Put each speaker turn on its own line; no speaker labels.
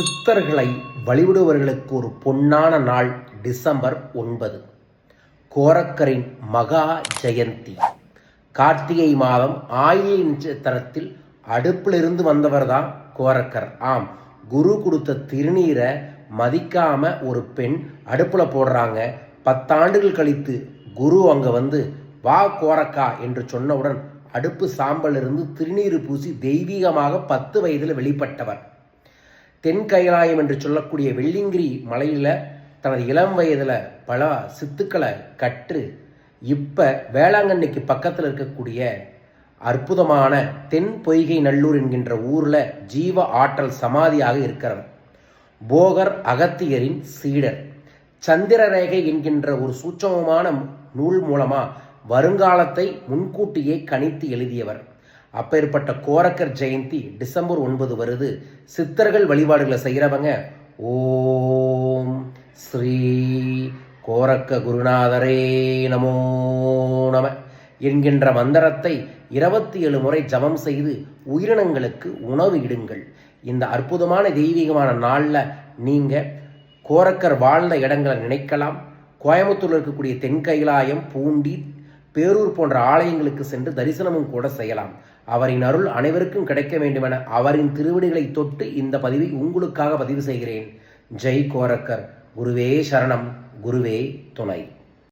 சித்தர்களை வழிபடுபவர்களுக்கு ஒரு பொன்னான நாள் டிசம்பர் ஒன்பது. கோரக்கரின் மகா ஜெயந்தி. கார்த்திகை மாதம் ஆயிலை நட்சத்திரத்தில் அடுப்பிலிருந்து வந்தவர் தான் கோரக்கர். ஆம் குரு கொடுத்த திருநீரை மதிக்காம ஒரு பெண் அடுப்பில் போடுறாங்க. பத்தாண்டுகள் கழித்து குரு அங்கே வந்து வா கோரக்கா என்று சொன்னவுடன் அடுப்பு சாம்பலிருந்து திருநீர் பூசி தெய்வீகமாக பத்து வயதில் வெளிப்பட்டவர். தென் கைலாயம் என்று சொல்லக்கூடிய வெள்ளிங்கிரி மலையில் தனது இளம் வயதில் பல சித்துக்களை கற்று இப்போ வேளாங்கண்ணிக்கு பக்கத்தில் இருக்கக்கூடிய அற்புதமான தென் பொய்கை நல்லூர் என்கின்ற ஊரில் ஜீவ ஆற்றல் சமாதியாக இருக்கிறவர். போகர் அகத்தியரின் சீடர். சந்திரரேகை என்கின்ற ஒரு சூட்சமமான நூல் மூலமாக வருங்காலத்தை முன்கூட்டியே கணித்து எழுதியவர். அப்பேற்பட்ட கோரக்கர் ஜெயந்தி டிசம்பர் ஒன்பது வருது. சித்தர்கள் வழிபாடுகளை செய்கிறவங்க ஓம் ஸ்ரீ கோரக்க குருநாதரே நமோ நம என்கின்ற மந்திரத்தை இருபத்தி ஏழு முறை ஜபம் செய்து உயிரினங்களுக்கு உணவு இடுங்கள். இந்த அற்புதமான தெய்வீகமான நாளில் நீங்கள் கோரக்கர் வாழ்ந்த இடங்களை நினைக்கலாம். கோயம்புத்தூரில் இருக்கக்கூடிய தென்கைலாயம் பூண்டி பேரூர் போன்ற ஆலயங்களுக்கு சென்று தரிசனமும் கூட செய்யலாம். அவரின் அருள் அனைவருக்கும் கிடைக்க வேண்டுமென அவரின் திருவடிகளை தொட்டு இந்த பதிவை உங்களுக்காக பதிவு செய்கிறேன். ஜெய் கோரக்கர். குருவே சரணம். குருவே துணை.